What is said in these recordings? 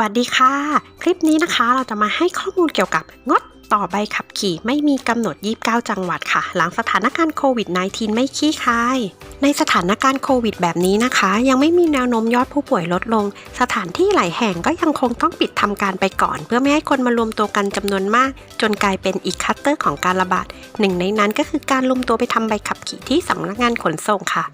วัสดีค่ะ คลิปนี้นะคะเราจะมาให้ข้อมูลเกี่ยวกับงดต่อใบขับขี่ไม่มีกำหนด 29 จังหวัดค่ะ หลังสถานการณ์โควิด -19 ไม่คลี่คลาย ในสถานการณ์โควิดแบบนี้นะคะ ยังไม่มีแนวโน้มยอดผู้ป่วยลดลง สถานที่หลายแห่งก็ยังคงต้องปิดทำการไปก่อน เพื่อไม่ให้คนมารวมตัวกันจำนวนมาก จนกลายเป็นอีกคัตเตอร์ของการระบาดหนึ่งในนั้นก็คือการรวมตัวไปทำใบขับขี่ที่สำนักงานขนส่งค่ะ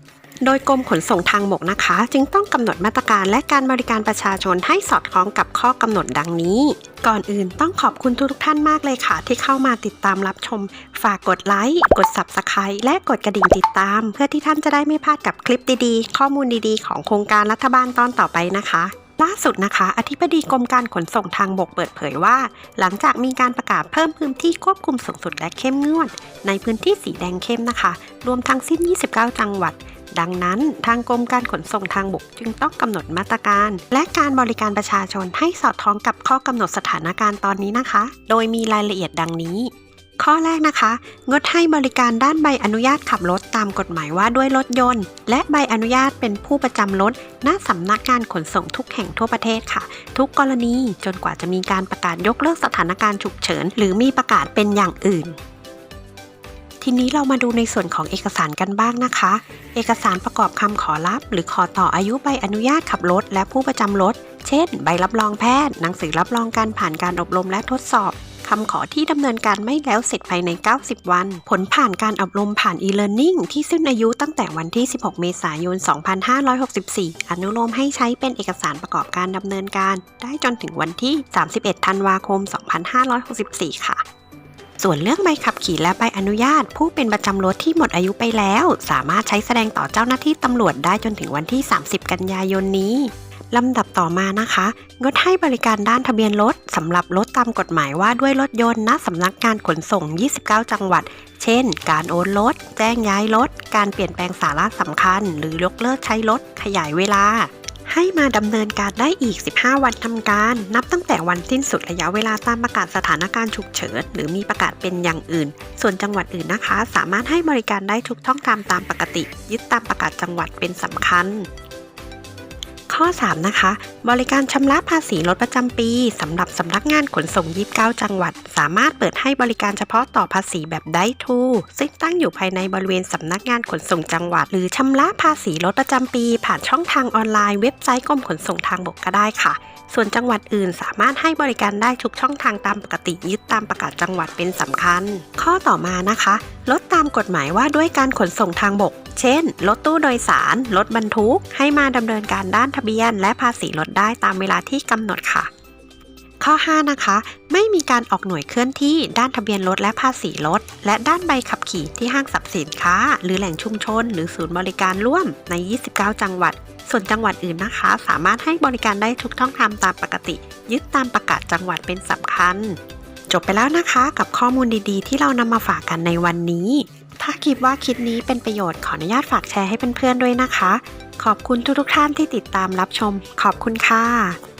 โดยกรมขนส่งทางบกนะคะ จึงต้องกำหนดมาตรการและการบริการประชาชนให้สอดคล้องกับข้อกำหนดดังนี้ ก่อนอื่นต้องขอบคุณทุกท่านมากเลยค่ะ ที่เข้ามาติดตามรับชม ฝากกดไลค์ กด Subscribe และกดกระดิ่งติดตาม เพื่อที่ท่านจะได้ไม่พลาดกับคลิปดีๆ ข้อมูลดีๆ ของโครงการรัฐบาลตอนต่อไปนะคะล่าสุดนะคะ อธิบดีกรมการขนส่งทางบกเปิดเผยว่า หลังจากมีการประกาศเพิ่มพื้นที่ควบคุมสูงสุดและเข้มงวด ในพื้นที่สีแดงเข้มนะคะ รวมทั้งสิ้น 29 จังหวัด ดังนั้น ทางกรมการขนส่งทางบกจึงต้องกำหนดมาตรการ และการบริการประชาชนให้สอดคล้องกับข้อกำหนดสถานการณ์ตอนนี้นะคะ โดยมีรายละเอียดดังนี้ ข้อแรกนะคะ งดให้บริการด้านใบอนุญาตขับรถตามกฎหมายว่าด้วยรถยนต์ และใบอนุญาตเป็นผู้ประจำรถณสำนักงานขนส่งทุกแห่งทั่วประเทศค่ะ ทุกกรณีจนกว่าจะมีการประกาศยกเลิกสถานการณ์ฉุกเฉิน หรือมีประกาศเป็นอย่างอื่น ทีนี้เรามาดูในส่วนของเอกสารกันบ้างนะคะ เอกสารประกอบคำขอรับ หรือขอต่ออายุใบอนุญาตขับรถ และผู้ประจำรถ เช่น ใบรับรองแพทย์ หนังสือรับรองการผ่านการอบรมและทดสอบคำขอที่ดำเนินการไม่แล้วเสร็จภายใน 90 วัน ผลผ่านการอบรมผ่าน e-learning ที่สิ้นอายุตั้งแต่วันที่ 16 เมษายน 2564 อนุโลมให้ใช้เป็นเอกสารประกอบการดำเนินการ ได้จนถึงวันที่ 31 ธันวาคม 2564 ค่ะ ส่วนเรื่องใบขับขี่และใบอนุญาต ผู้เป็นประจำรถที่หมดอายุไปแล้ว สามารถใช้แสดงต่อเจ้าหน้าที่ตำรวจได้จนถึงวันที่ 30 กันยายนนี้ลำดับต่อมานะคะ งดให้บริการด้านทะเบียนรถสำหรับรถตามกฎหมายว่าด้วยรถยนต์ณสำนักงานขนส่ง 29 จังหวัด เช่น การโอนรถ แจ้งย้ายรถ การเปลี่ยนแปลงสาระสำคัญ หรือยกเลิกใช้รถ ขยายเวลา ให้มาดำเนินการได้อีก 15 วันทำการ นับตั้งแต่วันสิ้นสุดระยะเวลาตามประกาศสถานการณ์ฉุกเฉิน หรือมีประกาศเป็นอย่างอื่น ส่วนจังหวัดอื่นนะคะ สามารถให้บริการได้ทุกช่องทางตามปกติ ยึดตามประกาศจังหวัดเป็นสำคัญ ข้อ 3 นะคะ บริการชำระภาษีรถประจำปีสำหรับสำนักงานขนส่ง 29 จังหวัด สามารถเปิดให้บริการเฉพาะต่อภาษีแบบได้ทูซึ่งตั้งอยู่ภายในบริเวณสำนักงานขนส่งจังหวัด หรือชำระภาษีรถประจำปี ผ่านช่องทางออนไลน์เว็บไซต์กรมขนส่งทางบกก็ได้ค่ะ ส่วนจังหวัดอื่นสามารถให้บริการได้ทุกช่องทางตามปกติยึดตามประกาศจังหวัดเป็นสำคัญ ข้อต่อมานะคะลดตามกฎหมายว่าด้วยการขนส่งทางบก เช่น รถตู้โดยสาร รถบรรทุก ให้มาดำเนินการด้านทะเบียน และภาษีรถได้ตามเวลาที่กำหนดค่ะ ข้อ 5 นะคะ ไม่มีการออกหน่วยเคลื่อนที่ด้านทะเบียนรถและภาษีรถ และด้านใบขับขี่ที่ห้างสรรพสินค้า หรือแหล่งชุมชน หรือศูนย์บริการร่วมใน 29 จังหวัด ส่วนจังหวัดอื่นนะคะ สามารถให้บริการได้ทุกช่องทางตามปกติ ยึดตามประกาศจังหวัดเป็นสำคัญ จบไปแล้วนะคะกับข้อมูลดีๆ ที่เรานำมาฝากกันในวันนี้ ถ้าคิดว่าคลิปนี้เป็นประโยชน์ขออนุญาตฝากแชร์ให้เพื่อนๆด้วยนะคะ ขอบคุณทุกๆท่านที่ติดตามรับชม ขอบคุณค่ะ